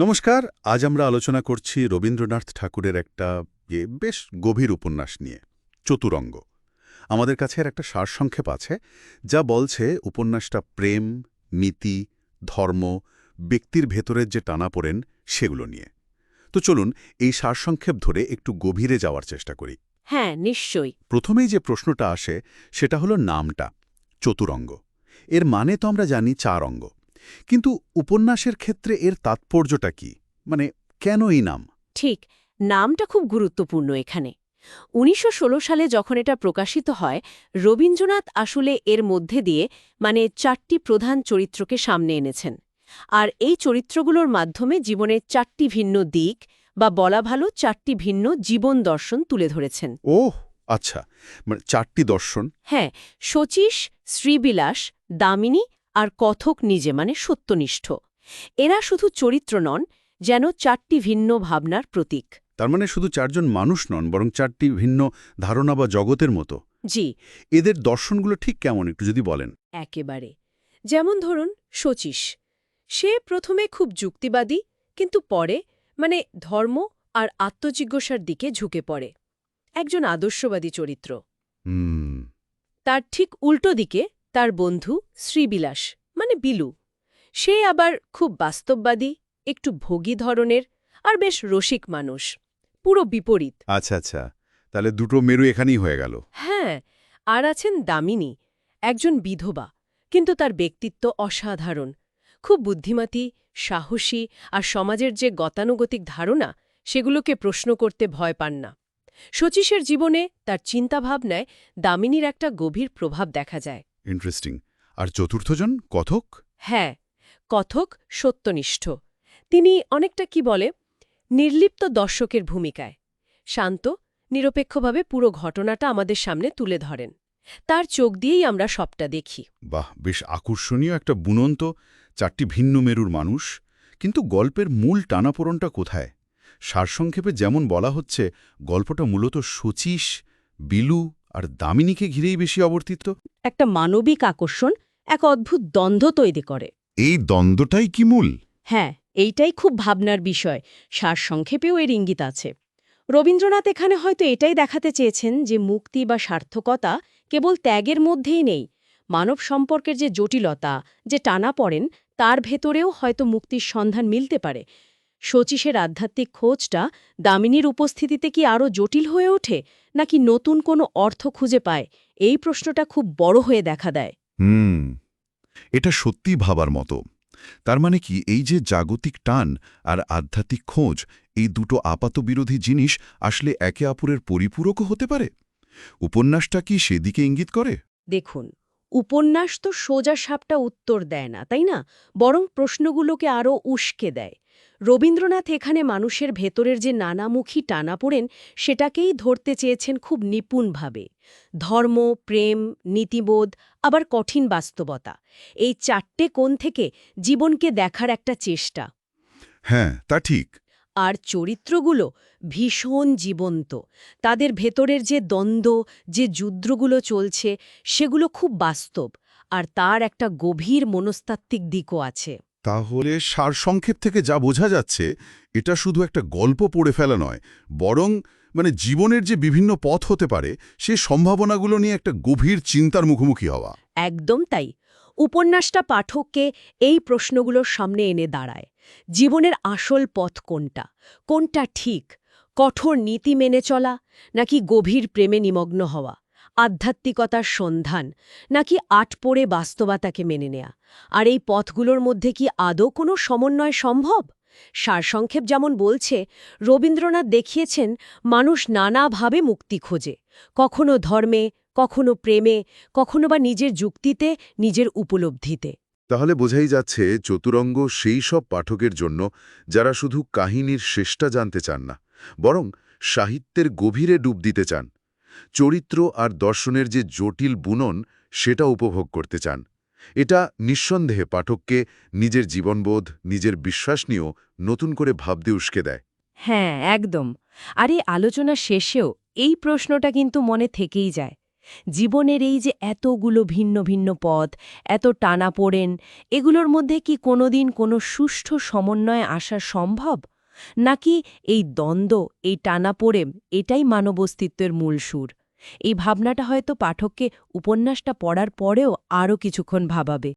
নমস্কার আজ আমরা আলোচনা করছি রবীন্দ্রনাথ ঠাকুরের একটা বেশ গভীর উপন্যাস নিয়ে চতুরঙ্গ। আমাদের কাছে এর একটা সারসংক্ষেপ আছে যা বলছে উপন্যাসটা প্রেম নীতি ধর্ম ব্যক্তির ভেতরের যে টানাপোড়েন সেগুলো নিয়ে। তো চলুন এই সারসংক্ষেপ ধরে একটু গভীরে যাওয়ার চেষ্টা করি। হ্যাঁ নিশ্চয়ই। প্রথমেই যে প্রশ্নটা আসে সেটা হলো নামটা চতুরঙ্গ। এর মানে তো আমরা জানি চার অঙ্গ কিন্তু উপন্যাসের ক্ষেত্রে এর তাৎপর্যটা কি? মানে কেন এই নাম? ঠিক নামটা খুব গুরুত্বপূর্ণ এখানে। উনিশশো ষোলো সালে যখন এটা প্রকাশিত হয় রবীন্দ্রনাথ আসলে এর মধ্যে দিয়ে মানে চারটি প্রধান চরিত্রকে সামনে এনেছেন। আর এই চরিত্রগুলোর মাধ্যমে জীবনের চারটি ভিন্ন দিক বা বলা ভালো চারটি ভিন্ন জীবন দর্শন তুলে ধরেছেন। ওহ আচ্ছা মানে চারটি দর্শন। হ্যাঁ শচীশ শ্রীবিলাস দামিনী আর কথক নিজে মানে সত্যনিষ্ঠ। এরা শুধু চরিত্র নন যেন চারটি ভিন্ন ভাবনার প্রতীক। তার মানে শুধু চারজন মানুষ নন বরং চারটি ভিন্ন ধারণা বা জগতের মতো। জি। এদের দর্শনগুলো ঠিক কেমন একটু যদি বলেন? একেবারে। যেমন ধরুন শচীশ। সে প্রথমে খুব যুক্তিবাদী কিন্তু পরে মানে ধর্ম আর আত্মজিজ্ঞাসার দিকে ঝুঁকে পড়ে। একজন আদর্শবাদী চরিত্র। তার ঠিক উল্টো দিকে তার বন্ধু শ্রীবিলাস মানে বিলু। সে আবার খুব বাস্তববাদী একটু ভোগী ধরনের আর বেশ রসিক মানুষ পুরো বিপরীত। আচ্ছা আচ্ছা তাহলে দুটো মেরু এখানেই হয়ে গেল। হ্যাঁ আর আছেন দামিনী একজন বিধবা কিন্তু তার ব্যক্তিত্ব অসাধারণ। খুব বুদ্ধিমতী সাহসী আর সমাজের যে গতানুগতিক ধারণা সেগুলোকে প্রশ্ন করতে ভয় পান না। শচীশের জীবনে তার চিন্তাভাবনায় দামিনীর একটা গভীর প্রভাব দেখা যায়। ইন্টারেস্টিং আর চতুর্থজন কথক? হ্যাঁ কথক সত্যনিষ্ঠ। তিনি অনেকটা কি বলে নির্লিপ্ত দর্শকের ভূমিকায়। শান্ত নিরপেক্ষভাবে পুরো ঘটনাটা আমাদের সামনে তুলে ধরেন। তার চোখ দিয়েই আমরা সবটা দেখি। বাহ বেশ আকর্ষণীয় একটা বুনন্ত চারটি ভিন্ন মেরুর মানুষ। কিন্তু গল্পের মূল টানাপোড়নটা কোথায়? সারসংক্ষেপে যেমন বলা হচ্ছে গল্পটা মূলত শচীশ বিলু আর দামিনীকে ঘিরেই বেশি অবর্তিত? একটা মানবিক আকর্ষণ এক অদ্ভুত দ্বন্দ্ব তৈরি করে। এই দ্বন্দ্বটাই কি মূল? হ্যাঁ এইটাই খুব ভাবনার বিষয়। সারসংক্ষেপেও এর ইঙ্গিত আছে। রবীন্দ্রনাথ এখানে হয়তো এটাই দেখাতে চেয়েছেন যে মুক্তি বা সার্থকতা কেবল ত্যাগের মধ্যেই নেই। মানব সম্পর্কের যে জটিলতা যে টানা পড়েন তার ভেতরেও হয়তো মুক্তির সন্ধান মিলতে পারে। শচীশের আধ্যাত্মিক খোঁজটা দামিনীর উপস্থিতিতে কি আরও জটিল হয়ে ওঠে নাকি নতুন কোনো অর্থ খুঁজে পায়? এই প্রশ্নটা খুব বড় হয়ে দেখা দেয়। হুম এটা সত্যি ভাবার মতো। তার মানে কি এই যে জাগতিক টান আর আধ্যাত্মিক খোঁজ এই দুটো আপাত বিরোধী জিনিস আসলে একে অপরের পরিপূরকও হতে পারে? উপন্যাসটা কি সেদিকে ইঙ্গিত করে? দেখুন উপন্যাস তো সোজা সাপটা উত্তর দেয় না তাই না? বরং প্রশ্নগুলোকে আরও উস্কে দেয়। রবীন্দ্রনাথ এখানে মানুষের ভেতরের যে নানামুখী টানাপোড়েন সেটাকেই ধরতে চেয়েছেন খুব নিপুণভাবে। ধর্ম প্রেম নীতিবোধ আবার কঠিন বাস্তবতা। এই চারটে কোণ থেকে জীবনকে দেখার একটা চেষ্টা। হ্যাঁ তা ঠিক। আর চরিত্রগুলো ভীষণ জীবন্ত। তাদের ভেতরের যে দ্বন্দ্ব যে যুদ্ধগুলো চলছে সেগুলো খুব বাস্তব। আর তার একটা গভীর মনস্তাত্ত্বিক দিকও আছে। তাহলে সারসংক্ষেপ থেকে যা বোঝা যাচ্ছে, এটা শুধু একটা গল্প পড়ে ফেলা নয়, বরং মানে জীবনের যে বিভিন্ন পথ হতে পারে, সে সম্ভাবনাগুলো নিয়ে একটা গভীর চিন্তার মুখোমুখি হওয়া। একদম তাই। উপন্যাসটা পাঠককে এই প্রশ্নগুলোর সামনে এনে দাঁড়ায়। জীবনের আসল পথ কোনটা? কোনটা ঠিক? কঠোর নীতি মেনে চলা, নাকি গভীর প্রেমে নিমগ্ন হওয়া? আধ্যাত্মিকতার সন্ধান, নাকি আট পড়ে বাস্তবতাকে মেনে নেয়া? আর এই পথগুলোর মধ্যে কি আদৌ কোনো সমন্বয় সম্ভব? সারসংক্ষেপ যেমন বলছে, রবীন্দ্রনাথ দেখিয়েছেন, মানুষ নানাভাবে মুক্তি খোঁজে। কখনো ধর্মে, কখনো প্রেমে, কখনো বা নিজের যুক্তিতে, নিজের উপলব্ধিতে। তাহলে বোঝাই যাচ্ছে, চতুরঙ্গ সেই সব পাঠকের জন্য যারা শুধু কাহিনীর শেষটা জানতে চান না, বরং সাহিত্যের গভীরে ডুব দিতে চান। চরিত্র আর দর্শনের যে জটিল বুনন, সেটা উপভোগ করতে চান। এটা নিঃসন্দেহে পাঠককে নিজের জীবনবোধ, নিজের বিশ্বাস নিয়েও নতুন করে ভাবতে উস্কে দেয়। হ্যাঁ একদম। আর এই আলোচনা শেষেও এই প্রশ্নটা কিন্তু মনে থেকেই যায়। জীবনের এই যে এতগুলো ভিন্ন ভিন্ন পথ, এত টানা পড়েন এগুলোর মধ্যে কি কোনোদিন কোনো সুষ্ঠু সমন্বয় আসা সম্ভব? নাকি এই দ্বন্দ্ব, এই টানাপোড়েন এটাই মানব অস্তিত্বের মূল সুর। এই ভাবনাটা হয়তো পাঠককে উপন্যাসটা পড়ার পরেও আরও কিছুক্ষণ ভাবাবে।